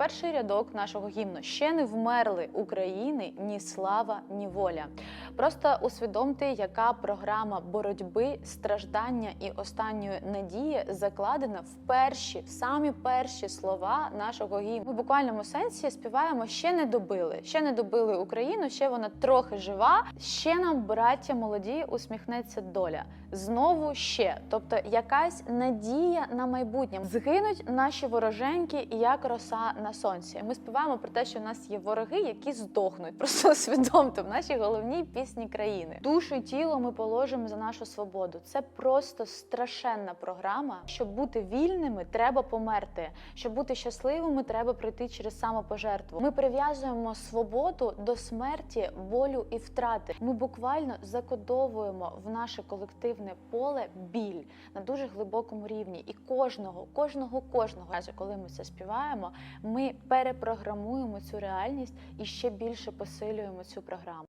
перший рядок нашого гімну ще не вмерли України ні слава, ні воля. Просто усвідомте, яка програма боротьби, страждання і останньої надії закладена в перші, в самі перші слова нашого гімну. Ми в буквальному сенсі співаємо ще не добили, ще не добили Україну, ще вона трохи жива. Ще нам, браття молоді, усміхнеться доля. Знову ще, тобто якась надія на майбутнє. Згинуть наші вороженьки, як роса на сонці. Ми співаємо про те, що в нас є вороги, які здохнуть. Просто усвідомте в нашій головній пісні країни. Душу і тіло ми положимо за нашу свободу. Це просто страшенна програма. Щоб бути вільними, треба померти. Щоб бути щасливими, треба пройти через самопожертву. Ми прив'язуємо свободу до смерті, болю і втрати. Ми буквально закодовуємо в наше колективне поле біль на дуже глибокому рівні. І кожного, кожного, кожного разу, коли ми це співаємо, ми перепрограмуємо цю реальність і ще більше посилюємо цю програму.